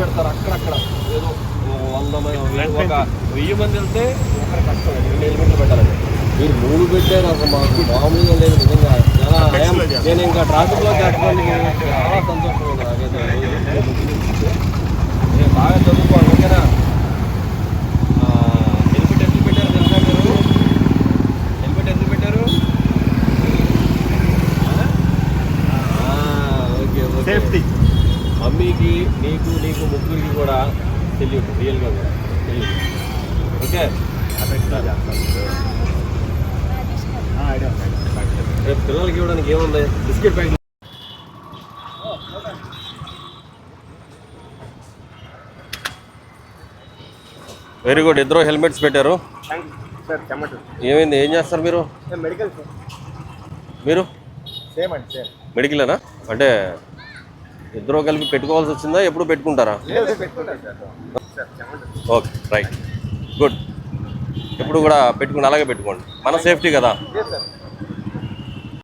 పెడతారు అక్కడక్కడ. ఏదో వంద మంది ఒక వెయ్యి మంది వెళ్తే ఒకరి కష్టం రెండు హెల్మెట్లు పెట్టాలండి మీరు మూడు పెట్టారు అసలు మాకు మామూలుగా లేదు నిజంగా. చాలా. నేను ఇంకా ట్రాఫిక్లో కట్టడానికి చాలా సంతోషం నాకైతే. నేను బాగా చదువుకోవాలి ఓకేనా? ఆ, హెల్మెట్ ఎందుకు పెట్టారు తెలుసా మీరు? హెల్మెట్ ఎందుకు పెట్టారు? ఆ, ఓకే ఓకే. సేఫ్టీ మమ్మీకి నీకు నీకు ముగ్గురికి కూడా తెలియదు రియల్గా కూడా తెలియదు. ఓకే రేపు పిల్లలకి ఇవ్వడానికి ఏముంది? Biscuit packet. Very good. ఇద్దరు హెల్మెట్స్ పెట్టారు. ఏమైంది? ఏం చేస్తారు మీరు? మెడికల్ సార్ మీరు? సేమ్ అండి సేమ్ మెడికలేనా అంటే ఇద్దరు కలిపి పెట్టుకోవాల్సి వచ్చిందా? ఎప్పుడు పెట్టుకుంటారా? ఓకే రైట్ గుడ్ ఎప్పుడు కూడా పెట్టుకుని అలాగే పెట్టుకోండి. మన సేఫ్టీ కదా.